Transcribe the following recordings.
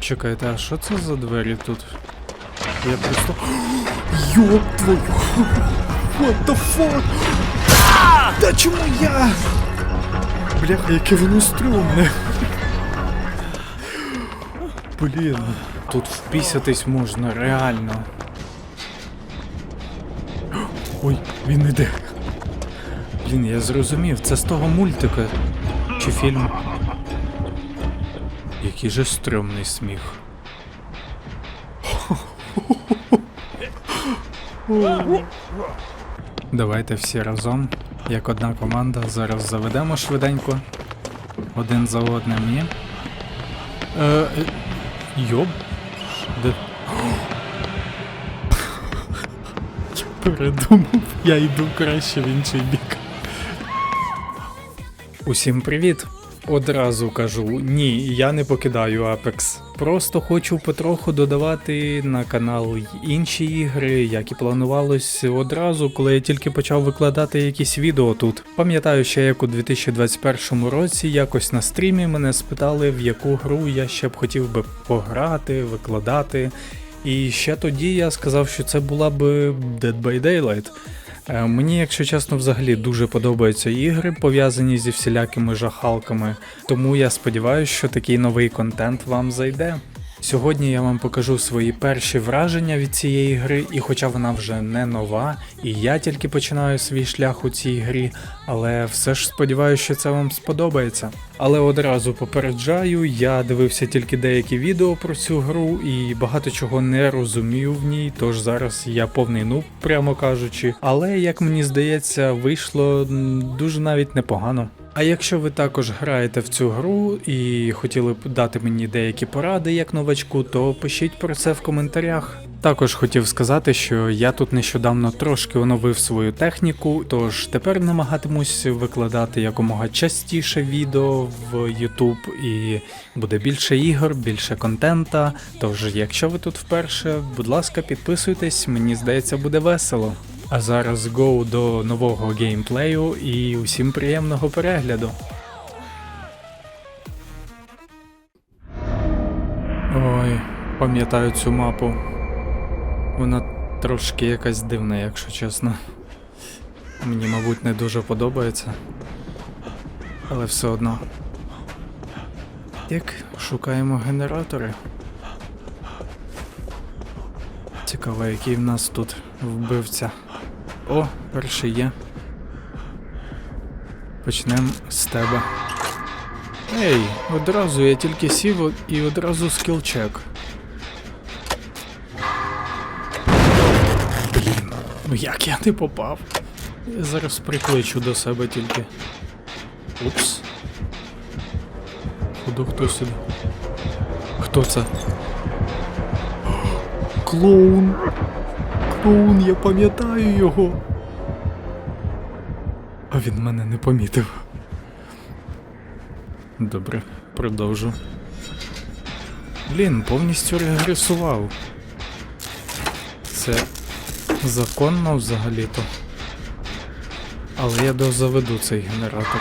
Чекайте, а що це за двері тут? Я просто. Йоп твою! What the fuck? Та чому я? Бляха, яке воно стрьомне. Блін, тут впісятись можна, реально. Ой, він іде. Блін, я зрозумів, це з того мультика. Чи фільм? Який же стрьомний сміх. Давайте всі разом, як одна команда, зараз заведемо швиденько. Один за одним і. Е, йоб. Де. Передумав, я йду краще в інший бік. Усім привіт! Одразу кажу, ні, я не покидаю Apex. Просто хочу потроху додавати на канал інші ігри, як і планувалось одразу, коли я тільки почав викладати якісь відео тут. Пам'ятаю ще як у 2021 році якось на стрімі мене спитали, в яку гру я ще б хотів би пограти, викладати. І ще тоді я сказав, що це була б Dead by Daylight. Е, Мені, якщо чесно, взагалі дуже подобаються ігри, пов'язані зі всілякими жахалками, тому я сподіваюся, що такий новий контент вам зайде. Сьогодні я вам покажу свої перші враження від цієї гри, і хоча вона вже не нова, і я тільки починаю свій шлях у цій грі, але все ж сподіваюся, що це вам сподобається. Але одразу попереджаю, я дивився тільки деякі відео про цю гру і багато чого не розумію в ній, тож зараз я повний нуб, прямо кажучи. Але як мені здається, вийшло дуже навіть непогано. А якщо ви також граєте в цю гру і хотіли б дати мені деякі поради як новачку, то пишіть про це в коментарях. Також хотів сказати, що я тут нещодавно трошки оновив свою техніку, тож тепер намагатимусь викладати якомога частіше відео в YouTube і буде більше ігор, більше контента. Тож, якщо ви тут вперше, будь ласка, підписуйтесь, мені здається, буде весело. А зараз гоу до нового геймплею і усім приємного перегляду. Ой, пам'ятаю цю мапу. Вона трошки якась дивна, якщо чесно. Мені, мабуть, не дуже подобається. Але все одно. Так, шукаємо генератори. Цікаво, який в нас тут вбивця. О, перший є. Почнемо з тебе. Ей, одразу я тільки сів і одразу скілчек. Ну як я не попав? Я зараз прикличу до себе тільки. Упс. Ходу хто сюди? Хто це? Клоун! Клоун, я пам'ятаю його. А він мене не помітив. Добре, продовжу. Блін, повністю регресував. Це законно взагалі-то. Але я дозаведу цей генератор.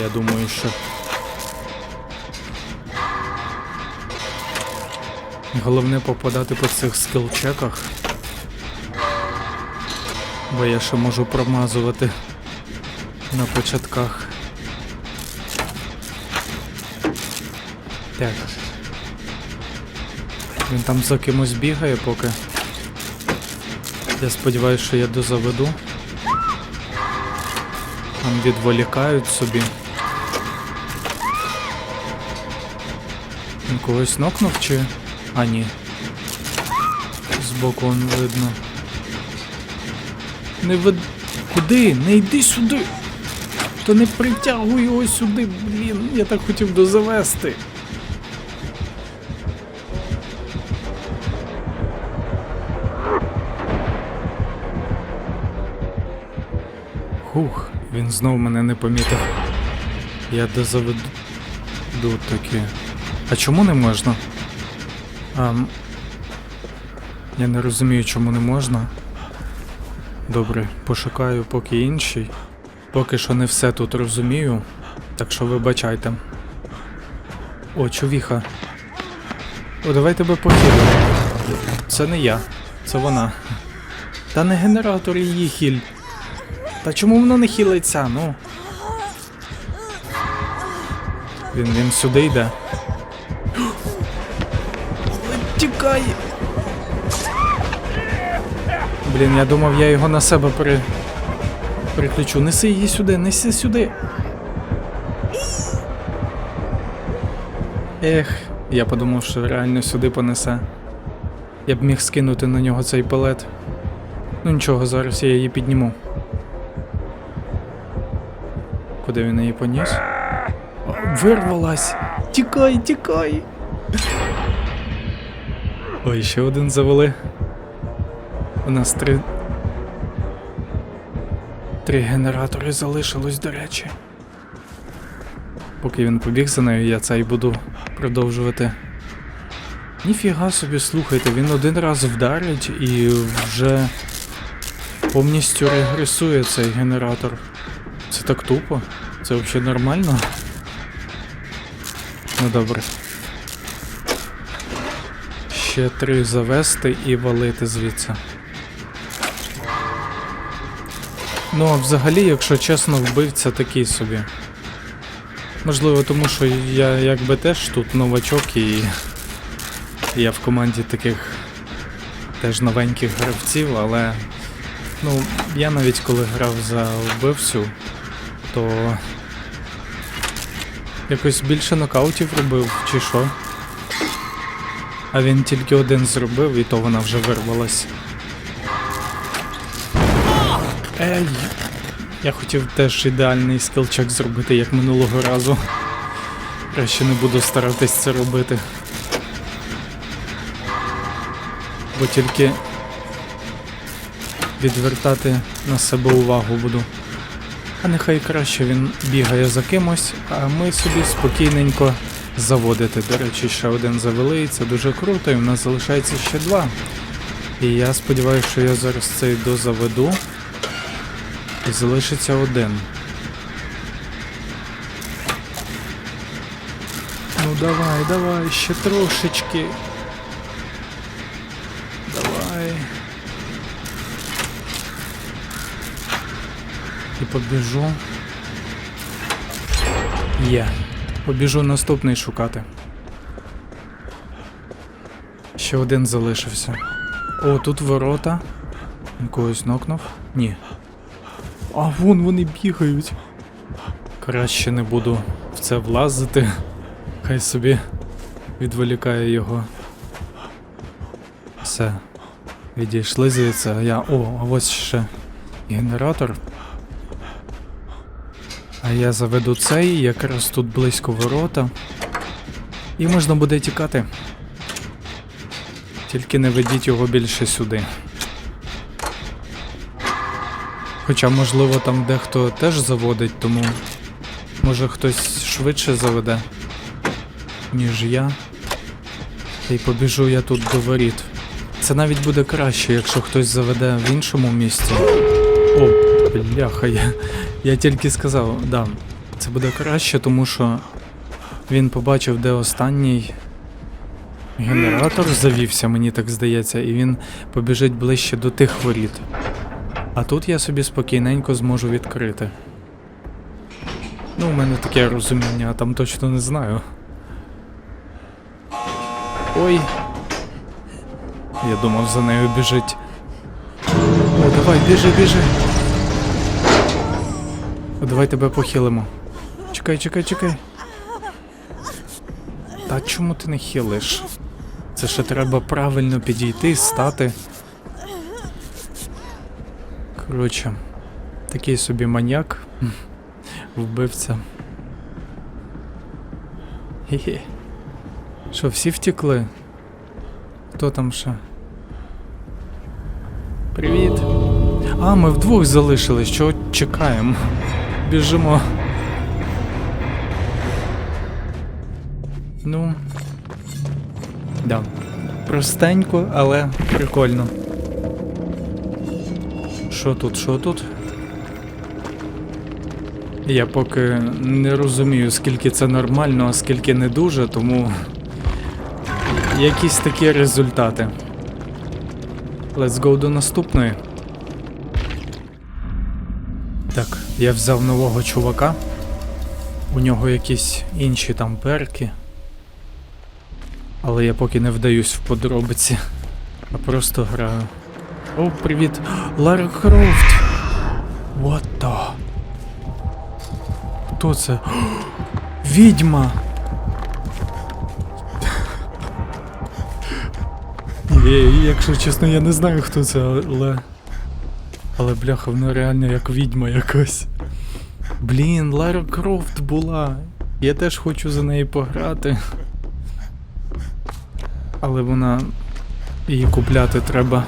Я думаю, що. Головне попадати по цих скілчеках. Бо я ще можу промазувати на початках. Так. Він там за кимось бігає поки. Я сподіваюся, що я дозаведу. Там відволікають собі. Він когось нокнув чи. А ні. Збоку он видно. Не вид... Куди? Не йди сюди! То не притягуй його сюди, блін, я так хотів дозавести. Він знов мене не помітив. Я дозаведу таки. А чому не можна? Ам... Я не розумію, чому не можна. Добре, пошукаю поки інший. Поки що не все тут розумію, так що вибачайте. О, човіха. О, давай тебе похилимо. Це не я, це вона. Та не генератор її хіль. Та чому воно не хілиться, ну? Він, він сюди йде. Тікай! Блін, я думав, я його на себе при... приключу. Неси її сюди, неси сюди. Ех, я подумав, що реально сюди понесе. Я б міг скинути на нього цей палет. Ну нічого, зараз я її підніму. Куди він її поніс? Вирвалась! Тікай, тікай! Ой, ще один завели. У нас три. Три генератори залишилось, до речі. Поки він побіг за нею, я цей буду продовжувати. Ніфіга собі, слухайте, він один раз вдарить і вже повністю регресує цей генератор. Це так тупо? Це взагалі нормально? Ну добре. Ще три завести і валити звідси. Ну, а взагалі, якщо чесно, вбивця такий собі. Можливо, тому що я якби теж тут новачок і я в команді таких теж новеньких гравців, але ну, я навіть коли грав за вбивцю, то якось більше нокаутів робив, чи що. А він тільки один зробив, і то вона вже вирвалась. Ей! Я хотів теж ідеальний скілчек зробити, як минулого разу. Краще не буду старатись це робити. Бо тільки відвертати на себе увагу буду. А нехай краще він бігає за кимось, а ми собі спокійненько заводити. До речі, ще один завели, і це дуже круто, і в нас залишається ще два. І я сподіваюся, що я зараз цей дозаведу. І залишиться один. Ну давай, давай, ще трошечки. Давай. І побіжу. Є. Побіжу наступний шукати. Ще один залишився. О, тут ворота. Когось нокнув? Ні. А вон вони бігають. Краще не буду в це влазити. Хай собі відволікає його. Все. Відійшли звідси, я. О, а ось ще генератор. А я заведу цей, якраз тут близько ворота. І можна буде тікати. Тільки не ведіть його більше сюди. Хоча, можливо, там дехто теж заводить, тому може хтось швидше заведе, ніж я. Й побіжу я тут до воріт. Це навіть буде краще, якщо хтось заведе в іншому місці. О, бляха, я, я тільки сказав, да, це буде краще, тому що він побачив, де останній генератор завівся, мені так здається, і він побіжить ближче до тих воріт. А тут я собі спокійненько зможу відкрити. Ну, у мене таке розуміння, а там точно не знаю. Ой. Я думав, за нею біжить. О, давай, біжи, біжи. Давай тебе похилимо. Чекай, чекай, чекай. Та чому ти не хилиш? Це ще треба правильно підійти, стати. Коротше, такий собі маньяк. Вбивця. Хе-хе. Що, всі втекли? Хто там ще? Привіт. А, ми вдвох залишились, чого чекаємо? Біжимо. Ну. Да. Простенько, але прикольно. Що тут, що тут? Я поки не розумію, скільки це нормально, а скільки не дуже, тому якісь такі результати. Let's go до наступної. Я взяв нового чувака. У нього якісь інші там перки. Але я поки не вдаюсь в подробиці, а просто граю. О, привіт! Лара Крофт! What the? Хто це? Відьма! Якщо чесно, я не знаю, хто це, але. Але бляха, вона реально як відьма якась. Блін, Лара Крофт була. Я теж хочу за неї пограти. Але вона. Її купляти треба.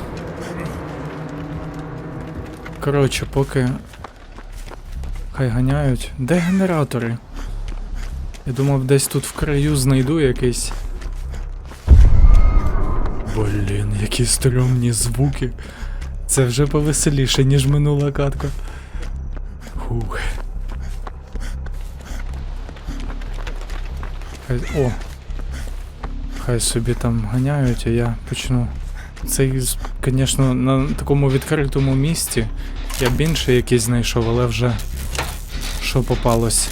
Коротше, поки. Хай ганяють. Де генератори? Я думав, десь тут в краю знайду якийсь. Блін, які стрьомні звуки. Це вже повеселіше, ніж минула катка. Фух. Хай... О! Хай собі там ганяють, а я почну. Це, звісно, на такому відкритому місці я б інше якийсь знайшов, але вже що попалось.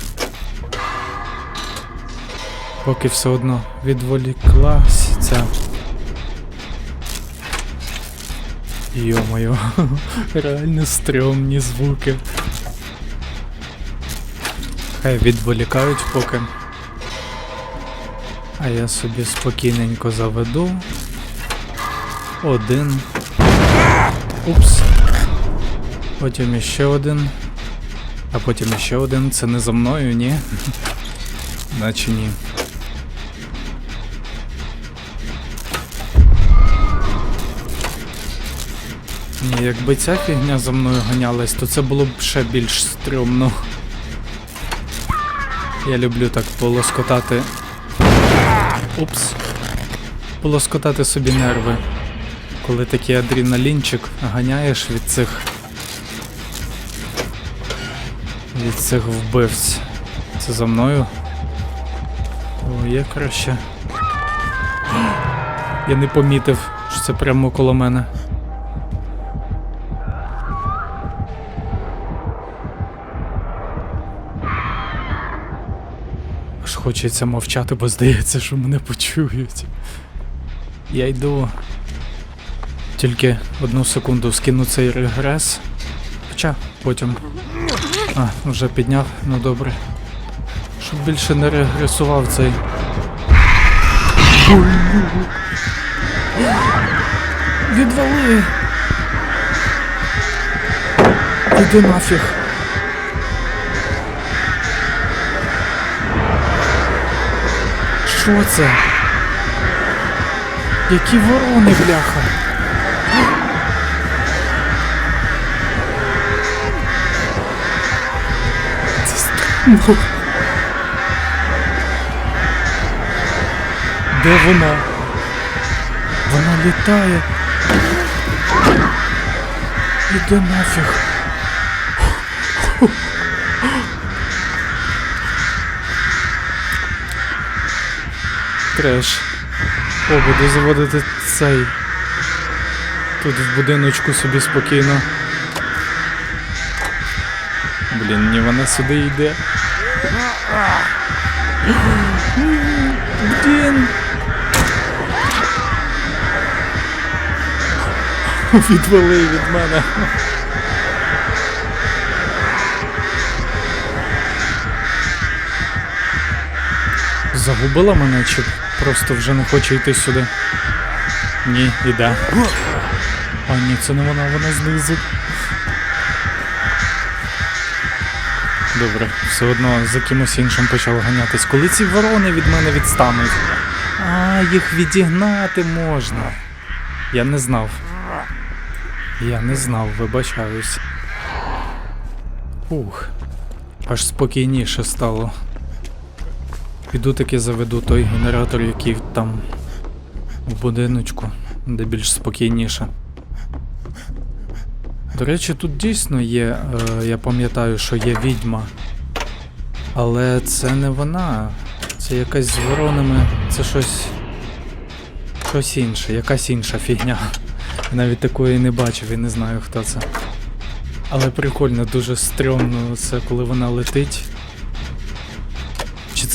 Поки все одно відволіклась ця. Йо-моє, реально стрьомні звуки. Хай відволікають поки. А я собі спокійненько заведу. Один. Упс. Потім іще один. А потім іще один. Це не за мною, ні? Наче ні. Якби ця фігня за мною ганялась, то це було б ще більш стрьомно. Я люблю так полоскотати. Упс. Полоскотати собі нерви. Коли такий адреналінчик ганяєш від цих. Від цих вбивць. Це за мною. О, є краще. Я не помітив, що це прямо коло мене. Хочеться мовчати, бо здається, що мене почують. Я йду. Тільки одну секунду скину цей регрес. Хоча потім. А, вже підняв, ну добре. Щоб більше не регресував цей. Відвали! Іди нафіг. Що це? Які ворони, бляха? Це стрімно. Де вона? Вона літає. Іди нафіг. Треш. О, буду заводити цей. Тут в будиночку собі спокійно. Блін, ні, вона сюди йде. Блін. Відвали від мене. Загубила мене чи просто вже не хоче йти сюди? Ні, іде. А ні, це не вона, вона знизу. Добре, все одно за кимось іншим почав ганятись. Коли ці ворони від мене відстануть? А, їх відігнати можна. Я не знав. Я не знав, вибачаюсь. Ух. Аж спокійніше стало. Піду таки заведу той генератор, який там в будиночку, де більш спокійніше. До речі, тут дійсно є, е, я пам'ятаю, що є відьма. Але це не вона. Це якась з воронами. Це щось. щось інше, якась інша фігня. Навіть такої не бачив і не знаю, хто це. Але прикольно, дуже стрьомно це, коли вона летить.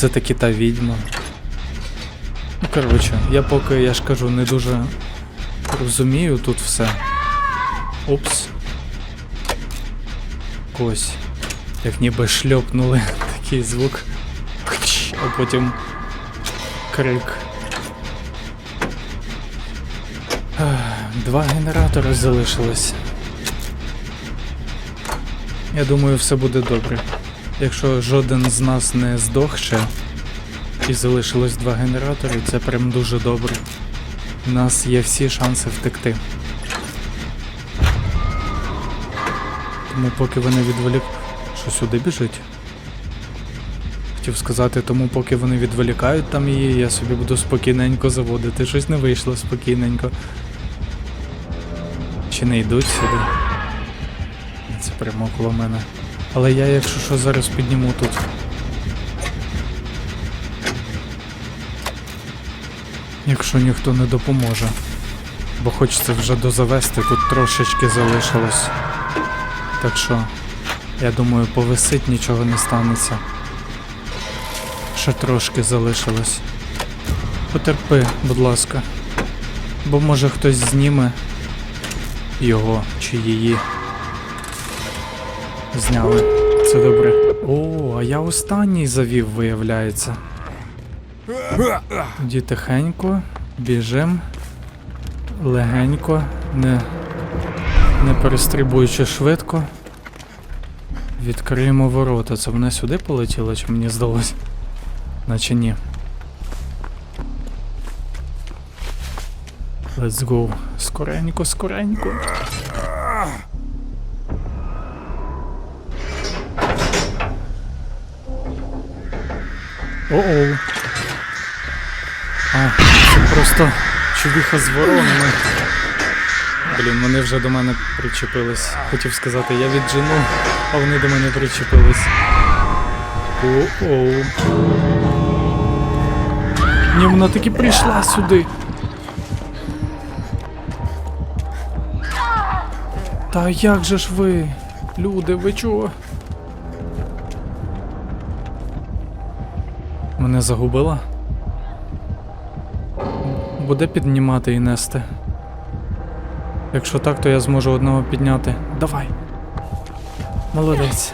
Це таки та відьма? Ну, коротше, я поки, я ж кажу, не дуже розумію тут все. Упс. Ось. Як ніби шльопнули такий звук. А потім крик. Два генератори залишилось. Я думаю, все буде добре. Якщо жоден з нас не здох ще і залишилось два генератори, це прям дуже добре. У нас є всі шанси втекти. Тому поки вони відволік... Що сюди біжить? Хотів сказати, тому поки вони відволікають там її, я собі буду спокійненько заводити. Щось не вийшло спокійненько. Чи не йдуть сюди? Це прямо коло мене. Але я, якщо що, зараз підніму тут. Якщо ніхто не допоможе. Бо хочеться вже дозавести, тут трошечки залишилось. Так що, я думаю, повисить нічого не станеться. Ще трошки залишилось. Потерпи, будь ласка. Бо може хтось зніме його чи її. Зняли. Це добре. О, а я останній завів, виявляється. Тоді тихенько, біжим. Легенько, не, не перестрибуючи швидко. Відкриємо ворота. Це вона сюди полетіла, чи мені здалось? Наче ні. Let's go. Скоренько, скоренько. О-оу. А, це просто чувіха з воронами. Блін, вони вже до мене причепились. Хотів сказати, я віджену, а вони до мене причепились. О-оу. Ні, вона таки прийшла сюди. Та як же ж ви? Люди, ви чого? Мене загубила? Буде піднімати і нести. Якщо так, то я зможу одного підняти. Давай. Молодець.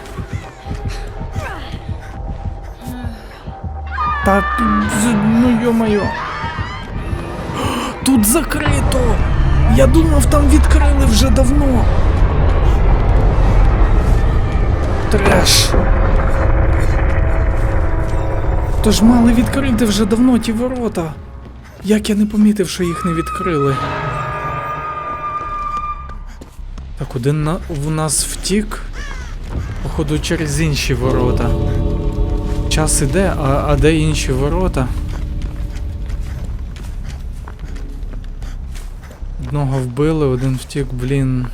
Та ну йо-моє. Тут закрито! Я думав, там відкрили вже давно. Треш. Тож мали відкрити вже давно ті ворота. Як я не помітив, що їх не відкрили. Так, один на... в нас втік. Походу через інші ворота. Час іде, а, а де інші ворота? Одного вбили, один втік, блін.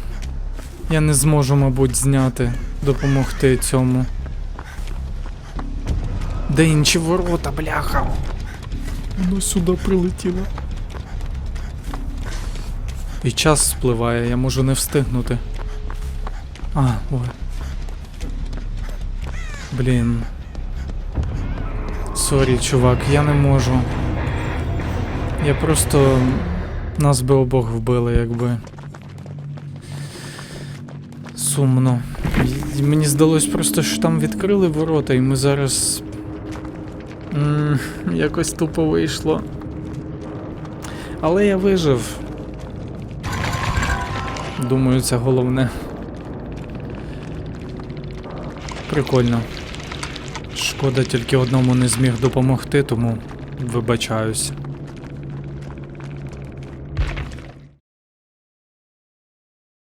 Я не зможу, мабуть, зняти, допомогти цьому. Де інші ворота, бляха? Воно сюди прилетіло. І час спливає, я можу не встигнути. А, ой. Блін. Сорі, чувак, я не можу. Я просто. Нас би обох вбили, якби. Сумно. Мені здалось просто, що там відкрили ворота, і ми зараз. М, якось тупо вийшло. Але я вижив. Думаю, це головне. Прикольно. Шкода, тільки одному не зміг допомогти, тому вибачаюсь.